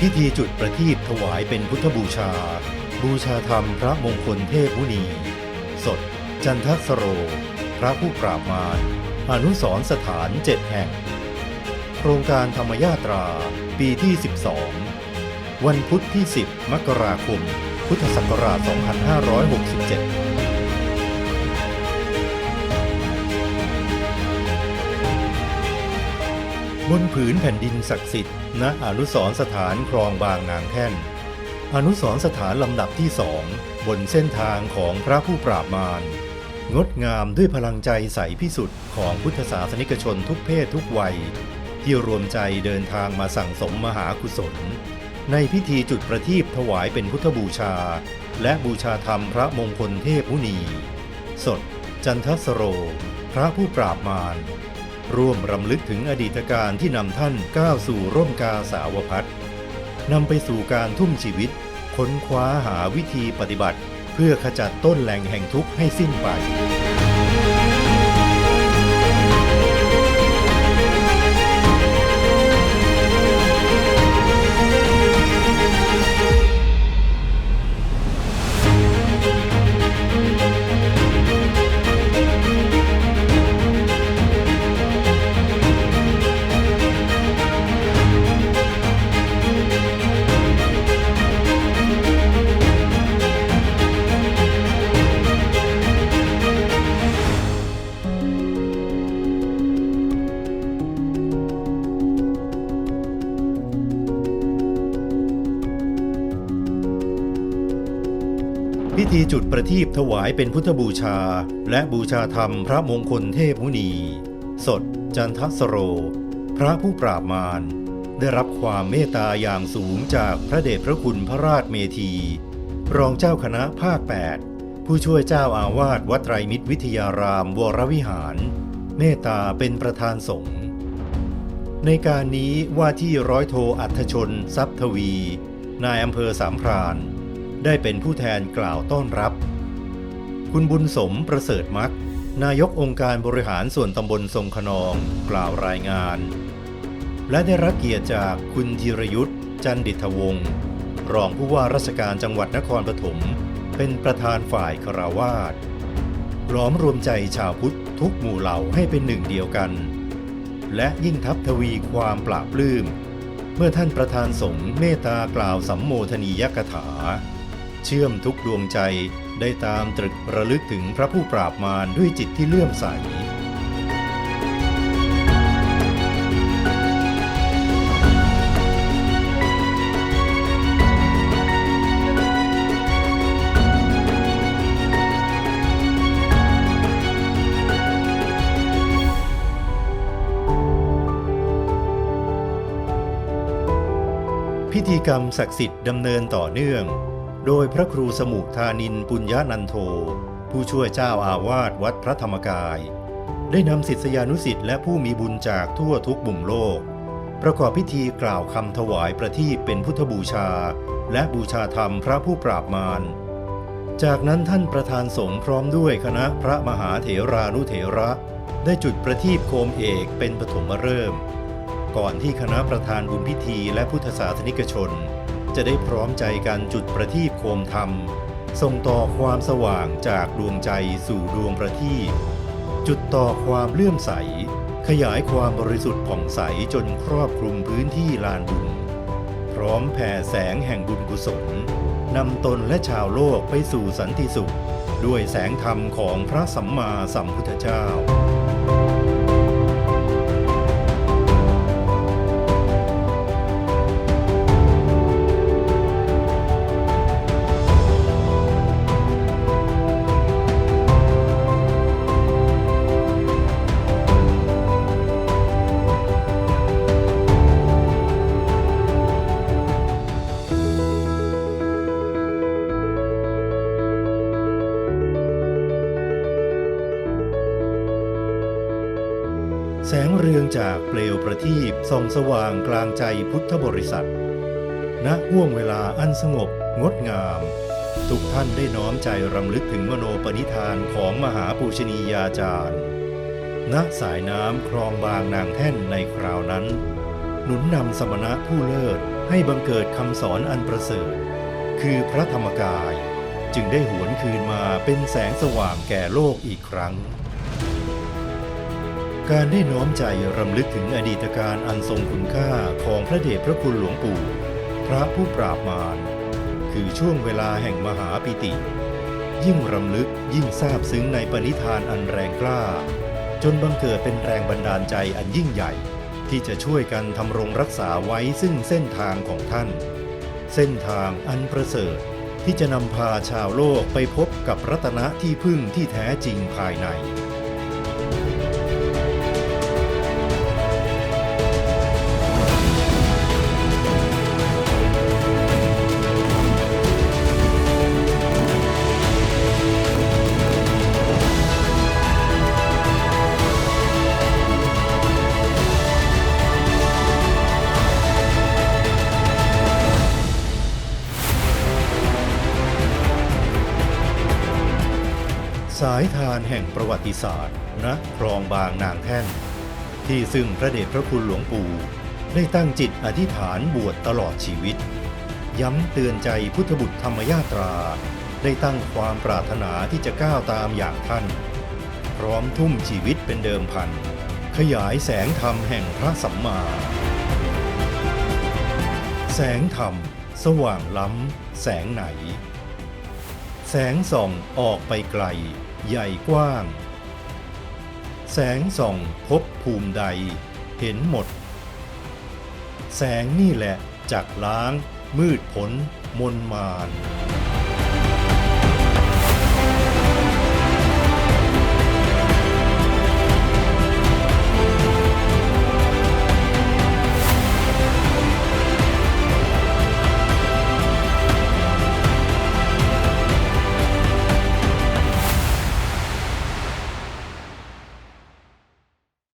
พิธีจุดประทีปถวายเป็นพุทธบูชา บูชาธรรมพระมงคลเทพมุนี สด จันทสโร พระผู้ปราบมารอนุสรสถานเจ็ดแห่ง โครงการธรรมยาตราปีที่ 12 วันพุธที่ 10 มกราคม พุทธศักราช 2567 บนผืนแผ่นดินศักดิ์สิทธิ์ณอนุสรสถานคลองบางนางแท่น อนุสรสถานลำดับที่สองบนเส้นทางของพระผู้ปราบมาร งดงามด้วยพลังใจใสพิสุทธิ์ของพุทธศาสนิกชนทุกเพศทุกวัย ที่รวมใจเดินทางมาสั่งสมมหากุศล ในพิธีจุดประทีปถวายเป็นพุทธบูชา และบูชาธรรมพระมงคลเทพมุนี สด จันทสโร พระผู้ปราบมาร ร่วมรำลึกถึงอดีตการที่นำท่านก้าวสู่ร่มกาสาวพัฒน์นำไปสู่การทุ่มชีวิต ค้นคว้าหาวิธีปฏิบัติ เพื่อขจัดต้นแหล่งแห่งทุกข์ให้สิ้นไป พิธีจุดประทีปถวายเป็นพุทธบูชา และบูชาธรรมพระมงคลเทพมุนี สด จันทสโร พระผู้ปราบมาร ได้รับความเมตตาอย่างสูงจากพระเดชพระคุณพระราชเมธี รองเจ้าคณะภาค 8 ผู้ช่วยเจ้าอาวาสวัดไตรมิตรวิทยารามวรวิหาร เมตตาเป็นประธานสงฆ์ในการนี้ว่าที่ร้อยโทอัธชน ทรัพย์ทวี นายอำเภอสามพราน ได้เป็นผู้แทนกล่าวต้อนรับ คุณบุญสมประเสริฐมัก นายกองค์การบริหารส่วนตำบลทรงขนองกล่าวรายงาน และได้รับเกียรติจากคุณธีรยุทธ์จันดิตวงศ์รองผู้ว่าราชการจังหวัดนครปฐมเป็นประธานฝ่ายคราวาสล้อมรวมใจชาวพุทธทุกหมู่เหล่าให้เป็นหนึ่งเดียวกัน และยิ่งทับทวีความปราบปลื้มเมื่อท่านประธานสงฆ์เมตตากล่าวสัมโมทนียกถา เชื่อมทุกดวงใจได้ตามตรึกระลึกถึงพระผู้ปราบมารด้วยจิตที่เลื่อมใสพิธีกรรมศักดิ์สิทธิ์ดำเนินต่อเนื่อง โดยพระครูสมุทานินปุญญานันโท ผู้ช่วยเจ้าอาวาสวัดพระธรรมกาย ได้นำศิษยานุสิษย์และผู้มีบุญจากทั่วทุกมุมโลก ประกอบพิธีกล่าวคำถวายประทีปเป็นพุทธบูชา และบูชาธรรมพระผู้ปราบมาร จากนั้นท่านประธานสงฆ์พร้อมด้วยคณะพระมหาเถรานุเถระ ได้จุดประทีปโคมเอกเป็นปฐมฤกษ์ก่อนที่คณะประธานบุญพิธีและพุทธศาสนิกชน จะได้พร้อมใจกันจุดประทีปโคมธรรม ส่งต่อความสว่างจากดวงใจสู่ดวงประทีปจุดต่อความเลื่อมใส ขยายความบริสุทธิ์ผ่องใสจนครอบคลุมพื้นที่ลานบุญ พร้อมแผ่แสงแห่งบุญกุศลนำตนและชาวโลกไปสู่สันติสุข ด้วยแสงธรรมของพระสัมมาสัมพุทธเจ้า รืองจากเปลวประทีปส่องสว่างกลางใจพุทธบริษัทณห่วงเวลาอันสงบงดงาม ทุกท่านได้น้อมใจรำลึกถึงมโนปณิธานของมหาปูชนียาจารย์ณสายน้ำคลองบางนางแท่นในคราวนั้น หนุนนำสมณะผู้เลิศให้บังเกิดคำสอนอันประเสริฐ คือพระธรรมกาย จึงได้หวนคืนมาเป็นแสงสว่างแก่โลกอีกครั้ง การได้น้อมใจรำลึกถึงอดีตการอันทรงคุณค่าของพระเดชพระคุณหลวงปู่ พระผู้ปราบมาร คือช่วงเวลาแห่งมหาปิติ ยิ่งรำลึกยิ่งซาบซึ้งในปณิธานอันแรงกล้า จนบังเกิดเป็นแรงบันดาลใจอันยิ่งใหญ่ ที่จะช่วยกันทำรงรักษาไว้ซึ่งเส้นทางของท่าน เส้นทางอันประเสริฐที่จะนำพาชาวโลกไปพบกับรัตนะที่พึ่งที่แท้จริงภายใน สายทานแห่งประวัติศาสตร์ณคลองบางนางแท่น ที่ซึ่งพระเดชพระคุณหลวงปู่ได้ตั้งจิตอธิษฐานบวชตลอดชีวิต ย้ำเตือนใจพุทธบุตรธรรมยาตรา ได้ตั้งความปรารถนาที่จะก้าวตามอย่างท่าน พร้อมทุ่มชีวิตเป็นเดิมพัน ขยายแสงธรรมแห่งพระสัมมา แสงธรรม สว่างล้ำ แสงไหน แสงส่องออกไปไกล ใหญ่กว้าง แสงส่องพบภูมิใด เห็นหมด แสงนี่แหละจักล้าง มืดผลมนมาน